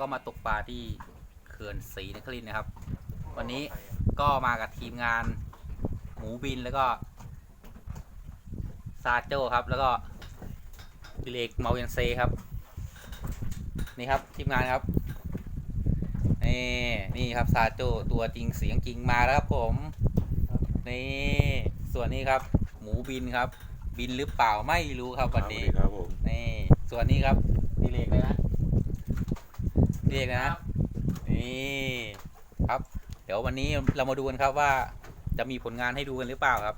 ก็มาตกปลาที่เขื่อนศรีนครินทร์นะครับ วันนี้ก็มากับทีมงานหมูบินแล้วก็ซาโจ้ครับ แล้วก็ดิเลกเมาเยนเซครับ นี่ครับทีมงานครับนี่นี่ครับซาโจ้ตัวจริงเสียงจริงมาแล้วครับผมนี่ส่วนนี้ครับ หมูบินครับ บินหรือเปล่าไม่รู้ครับวันนี้ครับผมนี่ส่วนนี้ครับดีเลกเลยนะ ดีเลกเลยนะนี่ครับ เดี๋ยววันนี้เรามาดูกันครับว่าจะมีผลงานให้ดูกันหรือเปล่าครับ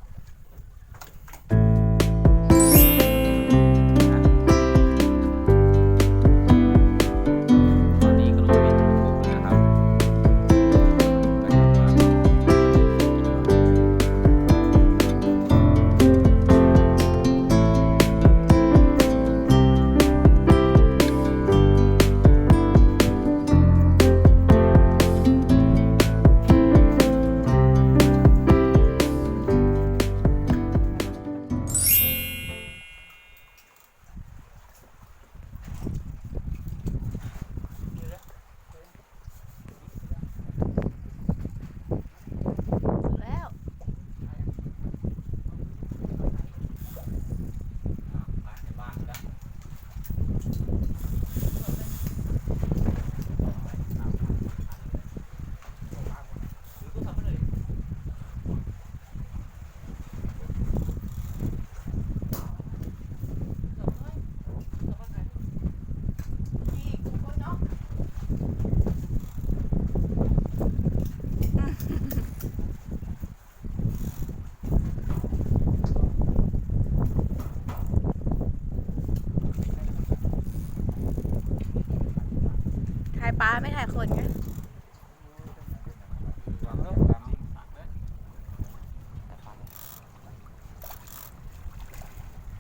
ไม่ถ่ายคนไง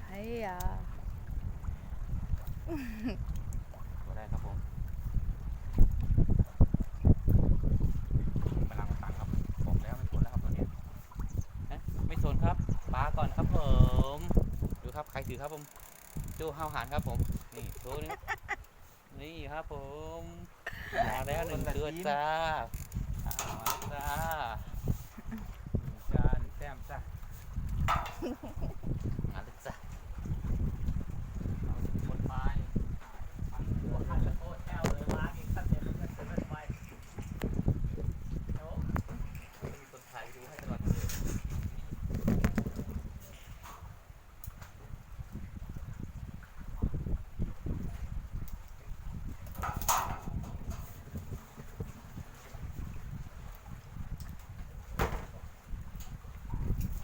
เฮ้ยอะก็ได้ครับผมกำลังตังครับบอกแล้วไม่สนแล้วครับตัวเนี้ยฮะไม่สนครับปลาก่อนครับผม ดูครับใครถือครับผม ดูห้าวหานครับผม นี่โชว์นี่นี่ครับผม มาแล้วหนึ่งตัวจ้ามาจ้าหนึ่งจานแต้มจ้าแล้วจ้าหมดไป มีคนถ่ายดูให้ตลอดเลย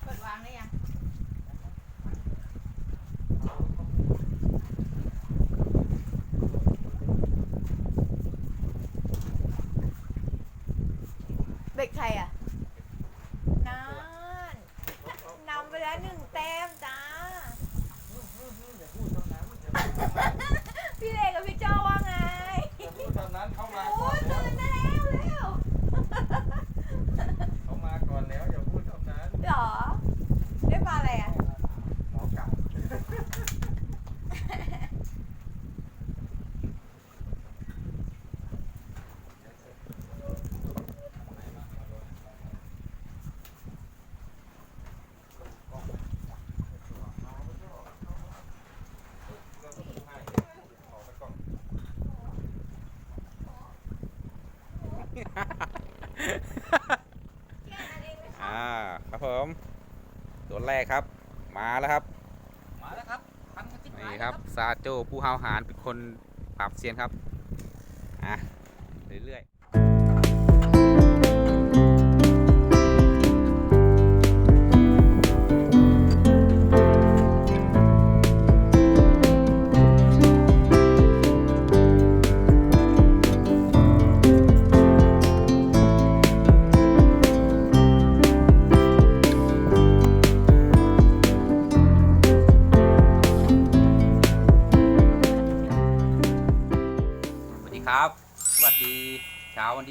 กดวางได้ยัง เบ็ดใครอะนานนำไปแล้วหนึ่งแต้มจ้า พี่เลกับพี่โจว่าไง ตอนนั้นเข้ามา โอ้ ก่อน ย แล้ว ตื่นได้แล้วเร็ว เขามาก่อนแล้วอย่าพูดตอนนั้น เหรอ ได้ปลาอะไรอะ หมอเก่า อ่าครับผมตัวแรกครับ มาแล้วครับ มาแล้วครับพันกระติบนี่ครับซาโจผู้ห้าวหาญเป็นคนปราบเซียนครับ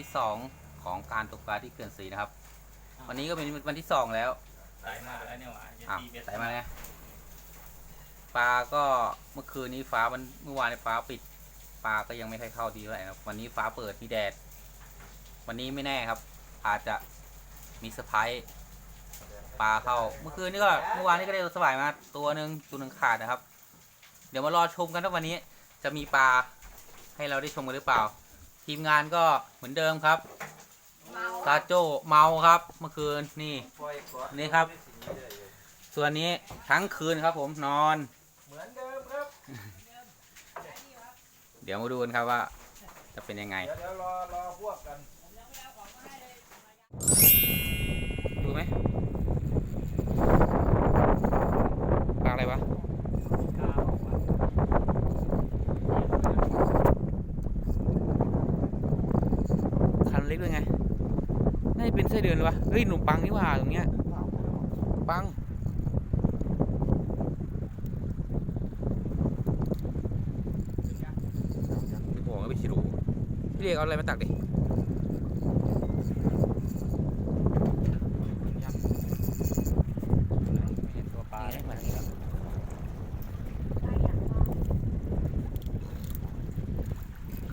ที่สองของการตกปลาที่เขื่อนศรีนะครับ วันนี้ก็เป็นวันที่สองแล้วสายมาแล้วเนี่ยหว่าอย่าอะตีเบ็ดใส่มาเลยปลาก็เมื่อคืนนี้ฟ้ามันเมื่อวานในฟ้าปิดปลาก็ยังไม่ค่อยเข้าดีเท่าไหร่นะครับวันนี้ฟ้าเปิดมีแดด วันนี้ไม่แน่ครับ อาจจะมีเซอร์ไพรส์ปลาเข้า เมื่อคืนนี่ก็เมื่อวานนี้ก็ได้สวายมาตัวหนึ่งตัวหนึ่งขาดนะครับ เดี๋ยวมารอชมกันว่าวันนี้จะมีปลาให้เราได้ชมกันหรือเปล่า ทีมงานก็เหมือนเดิมครับเมาซาโจเมาครับเมื่อคืนนี่ปล่อยก่อนนี่ครับ ส่วนนี้ทั้งคืนครับผมนอน เหมือนเดิมครับ เดี๋ยวมาดูกันครับว่า จะเป็นยังไง เดี๋ยวเดี๋ยวรอรอพวกกันดูไหมปลาอะไรวะ คันเล็กด้วยไง น่เป็นไส้เดือนวะเฮ้ยหนุ่มปังนี่ว่าตรงเนี้ยปังไม่บอกว่าไปชิรูพี่เรียกเอาอะไรมาตักดิไม่เห็นตัวปลาเลยมันนี่ครับไม่เ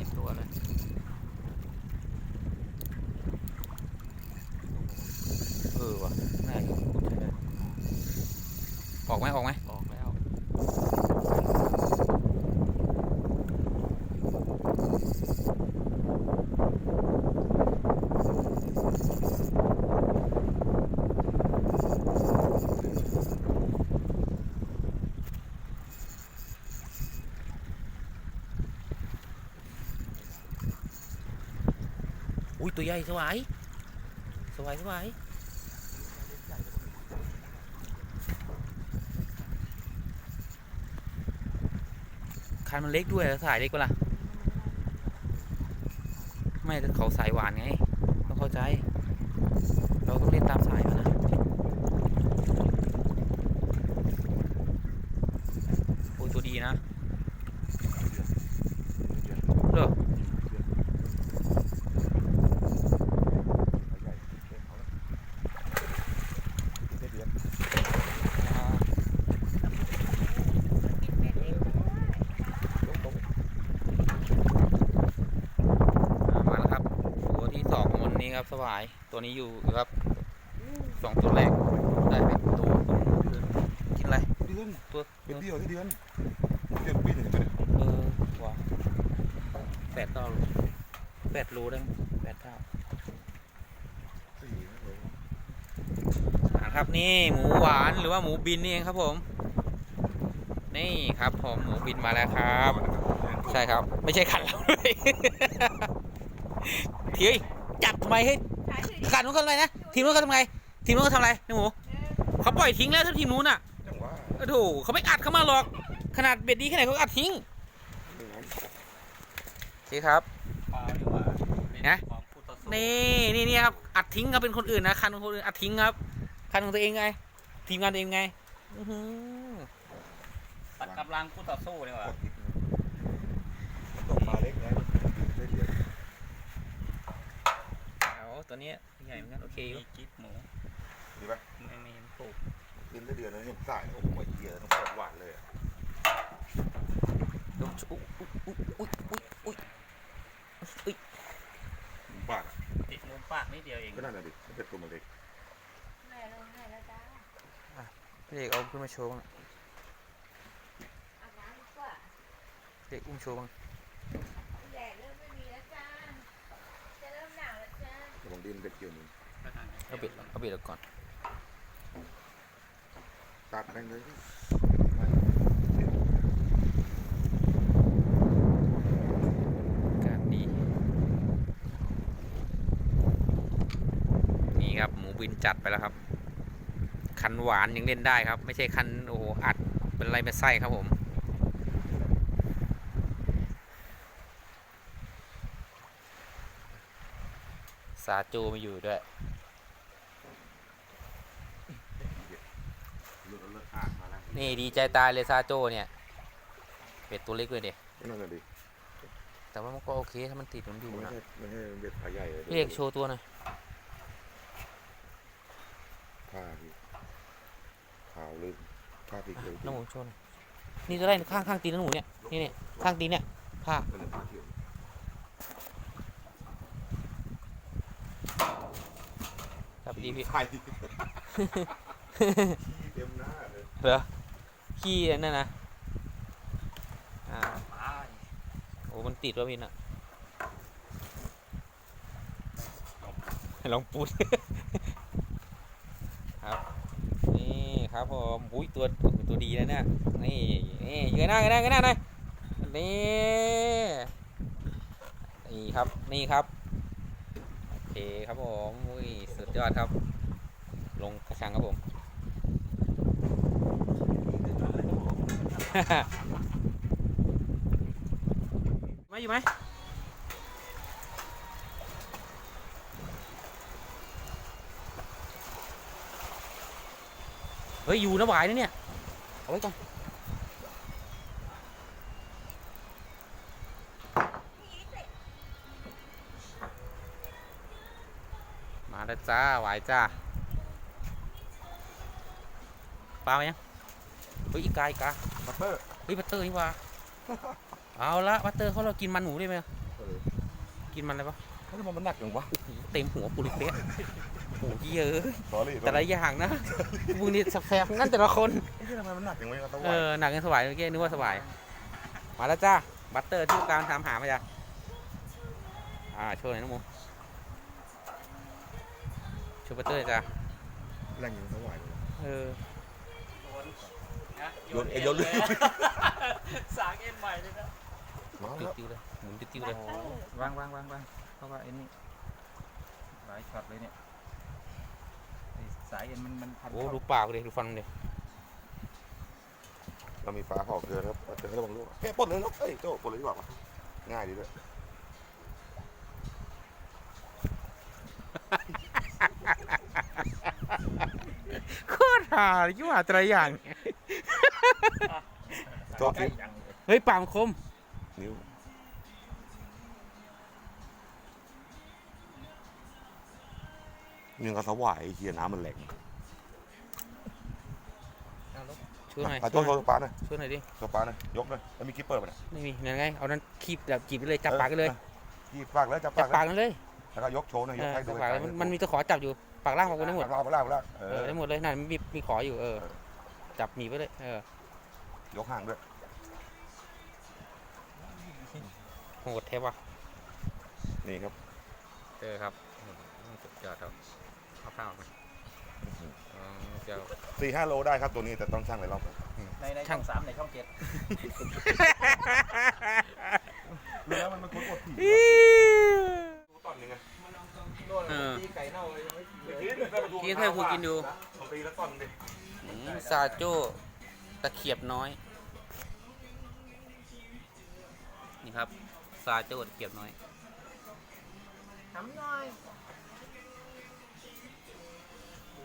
ห็นตัวเลยเออว่ะน่าจะขุดใช่ได้ออกไหมออกไหมออกแล้ว อุ้ย ตัวใหญ่สวายสวายสวายคันมันเล็กด้วยสายเล็กกว่าล่ะไม่เขาสายหวานไงต้องเข้าใจ เราต้องเล่นตามสายมันนะโอ้ยตัวดีนะเหรอ อ่ามาแล้วครับ ตัวที่สองของวั นนี้ครับสวายตัวนี้อยู่ครับสองตัวแรกได้เป็นตัวกินอะไรเดือนตัวเป็นเดียวที่เดือนเดือนปีหนึ่งไปเลยเออว้าแปดเก้าโลแปดโลได้มั้ยแปดเก้าสี่เลยอ่าครับนี่หมูหวานหรือว่าหมูบินนี่เองครับผม นี่ครับผมหมูบินมาแล้วครับ ใช่ครับ ไม่ใช่ขันเราเลยเฮ้ย จับทำไมให้ใช้ถือขันนู้นเขาทำไมนะทีมนู้นเขาทำไงทีมนู้นเขาทำอะไรนี่หมูเขาปล่อยทิ้งแล้วถ้าทีมนู้นอะจังหวะโอ้โหเขาไม่อัดเข้ามาหรอก ขนาดเบ็ดดีแค่ไหนเขาก็อัดทิ้งโอเคครับปลาดีกว่าเป็นนะของคู่ต่อสู้นี่นี่นี่ครับอัดทิ้งครับเป็นคนอื่นนะคันของคนอื่นอัดทิ้งครับ คันของตัวเองไง ทีมงานตัวเองไงอื้อหือตัดกำลังคู่ต่อสู้ดีกว่า มันตกปลาเล็กไงได้เดือน เอา ตัวนี้ใหญ่เหมือนกันโอเคอยู่มีจิ๊บหมูดีป่ะไม่มีปลูกกินได้เดือนแล้วยังสายโอ้โหเหี้ยต้องปวดหวานเลยอะอุ๊ยอุ๊ยอุ๊ยอุ๊ยอุ๊ยอุ๊ยอุ๊ยปากติดมุมปากนิดเดียวเองก็นั่นแหละดิมันเป็นตัวมันเล็กแม่ลงให้แล้วจ้าพี่เอกเอาขึ้นมาโชว์บ้างอาบน้ำดีกว่าพี่เอกอุ้มโชว์บ้าง แดดเริ่มไม่มีแล้วจ้า จะเริ่มหนาวแล้วจ้า ระวัง ดินเบ็ดเกี่ยวมือเอาเบ็ดเอาเบ็ดออกก่อน ตัดแม่งเลยอากาศดี นี่ครับ หมูบินจัดไปแล้วครับ คันหวานยังเล่นได้ครับ ไม่ใช่คันโอ้โหอัดเป็นอะไรเป็นไส้ครับผม ซาจูมาอยู่ด้วยเลือดเลือดอ่านมาแล้วนี่ดีใจตายเลยซาโจเนี่ยเป็ดตัวเล็กเลยเด็ก็นั่นแหละดิแต่ว่ามันก็โอเคถ้ามันติดมันอยู่มันไม่นะใช่ไม่ใช่เบ็ดขาใหญ่เลยพี่เอกโชว์ตัวหน่อยผ้าพี่ขาวเลยผ้าพริกเลยน้องหมูโชว์หน่อยนี่จะได้ข้างข้างตีนน้องหมูเนี่ยนี่เนี่ยข้างตีนเนี่ยผ้า เป็นผ้าเทียมครับดีพี่ไข่เต็มหน้าเลยเหรอขี้อันนั่นนะอ่าปลาโอ้มันติดวะพี่น่ะลองปูดครับนี่ครับผมอุ้ยตัวตัวดีนะเนี่ยนี่นี่เงยหน้าเงยหน้าเงยหน้าหน่อยนี่นี่ครับนี่ครับโอเคครับผมอุ้ยสุด ยอดครับ ลงกระชังครับผม มาอยู่ไหมเฮ้ย อยู่นะหวายนะเนี่ย เอาไว้ก่อน มาแล้ว จ้าหวายจ้าปลาไหมยังเฮ้ยอีกาอีกาบัตเตอร์เฮ้ยบัตเตอร์นี่หว่าเอาละบัตเตอร์เขาเรากินมันหมูได้ไหมเออกินมันอะไรปะแล้วทำไมมันหนักจังวะเต็มหัวปุริเป๊ะโอ้โหเยอะสอรี่แต่ละอย่างนะมึงนี่แสบๆงั้นแต่ละคนทำไมมันหนักจังวะตะเอวันอหนักกันสบายเมื่อกี้นึกว่าสบายมาแล้วจ้าบัตเตอร์ที่การทำหามาจ้ะอ่าโชว์หน่อยน้องโมโชว์บัตเตอร์จ้ะแรงอยู่ตะวันเออ โยนนะโยนเอ็นโยนเลย สางเอ็นใหม่เลยนะมาติแล้ววติ้วเลยหมุนติ้วๆเลยวางวางวางวางเพราะว่าไอ้นี่หลายช็อตเลยเนี่ยไอ้สายเอ็นมันมันพันโอ้เข้าดูปากเลยดูฟันเลยเรามีฟ้าผ่าเกลือครับเจอระวังลูกเฮ้ยปลดเลยลูกเอ้ยโจ้ปลดเลยดีกว่าปะง่ายดีด้วย โคตร หายิ่งหาแต่ละอย่างโทษทียังเลยเฮ้ยปากมันคม นิ้วนี่ก็สวายเฮียน้ำมันแหลงช่วยหน่อยปลาโจ้โชว์ปลาหน่อยช่วยหน่อยดิโชว์ปลาหน่อยยกหน่อยแล้วมีกิ๊ปเปอร์ป่ะเนี่ยไม่มียังไง เอานั้นคีบแบบจีบไปเลยจับปากกันเลยจีบปากแล้วจับจัปาบกปากแล้วกันเลยแล้วก็ยกโชว์หน่อยเอยกอให้ดูจับปากเลยมันมันมีตะขอจับอยู่ ปากล่างปากบนได้หมดลากลากลากเอเอออได้หมดเลยนั่นมีมีขออยู่เออ จับหนีไปเลยเออยกห่างด้วยโหดเทปว่ะนี่ครับ เจอครับอืมสุดยอดครับเอาข้าวมาอ๋อเจ้าสี่ห้าโลได้ครับตัวนี้แต่ต้องช่างหลายรอบก่อนในในช่องสามในช่องเจ็ดเนื้อมันมันคุ้นกดผี ดูตอนยังไงโน่นตีไก่เน่าเลยยังไม่กินเลยกินเท่าคือกินดูผมตีแล้วตอนดิอืมซาโจ้ตะเขียบน้อย นี่ครับ ซาโจ้ตะเขียบน้อยทำหน่อย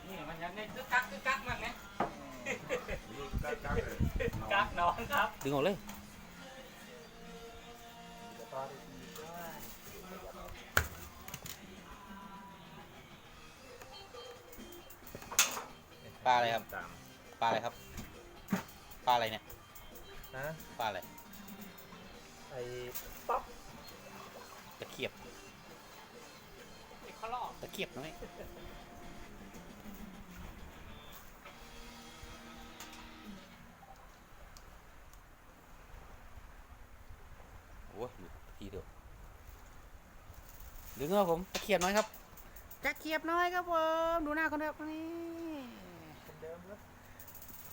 นี่มันยังได้กึกกักกึกกักมันไงกักกักเลยกักน้องครับ ดึงออกเลย ปลาอะไรครับ สามปลาอะไรครับ ปลาอะไรเนี่ย นะปลาอะไร ไอ้ป๊อปตะเขียบไอ้ข้อลอกตะเขียบน้อยโอ้ยเหลือทีเดียวดึงเอาผม ตะเขียบน้อยครับ ตะเขียบน้อยครับผม ดูหน้าคนครับนี่เดิมครับ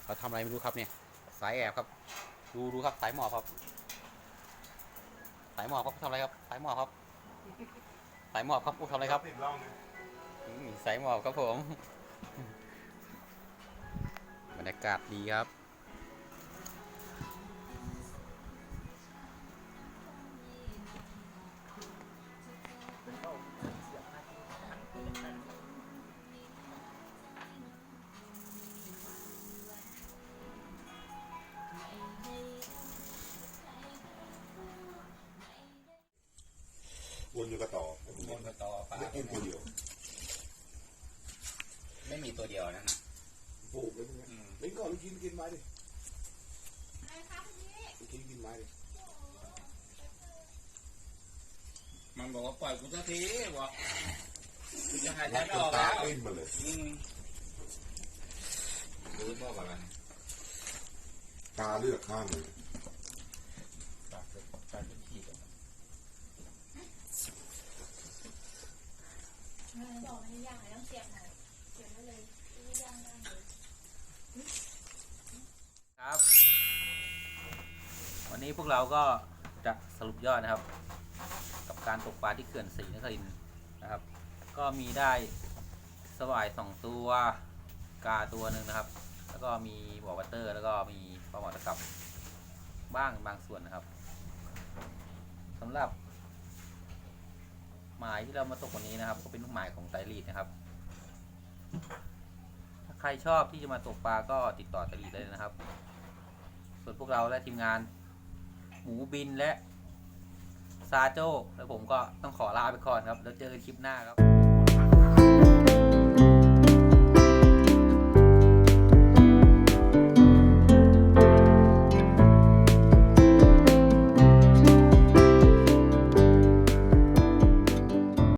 เขาทำอะไรไม่รู้ครับเนี่ย สายแอบครับ ดูดูครับสายหมอบครับ สายหมอบครับทำอะไรครับ สายหมอบครับ สายหมอบครับทำอะไรครับติดล่องสายหมอบครับผม บรรยากาศดีครับ วนอยู่กระต่อบนกระต่อปลาไม่กินคนเดียว ไม่มีตัวเดียวนะฮะปลูกเลยพวกเนี้ยเล่นก่อนลูกกินกินไม้ดิลูกกินกินไม้ดิมันบอกว่าปล่อยกูสักทีบอกกูจะหายใจรัดไม่จอนอกตาแล้วปิ้นมาเลยอืมรู้บ่อะไรตาเลือกข้างเลย ปากเป็นปากเป็นขีดอะ บอกไม่ยาก เสียบหน่อยเสียบไว้เลยไม่ยากได้เลยครับ วันนี้พวกเราก็จะสรุปยอดนะครับ กับการตกปลาที่เขื่อนศรีนครินทร์นะครับ ก็มีได้สวายสองตัวกาตัวหนึ่งนะครับ แล้วก็มีบอวัตเตอร์ แล้วก็มีปลาหมอตะกับบ้างบางส่วนนะครับสำหรับหมายที่เรามาตกวันนี้นะครับ ก็เป็นลูกหมายของไตรลีดนะครับ ใครชอบที่จะมาตกปลาก็ติดต่อตะลีดได้เลยนะครับ ส่วนพวกเราและทีมงาน หมูบินและซาโจ้และผมก็ต้องขอลาไปก่อนครับ แล้วเจอกันคลิปหน้าครับ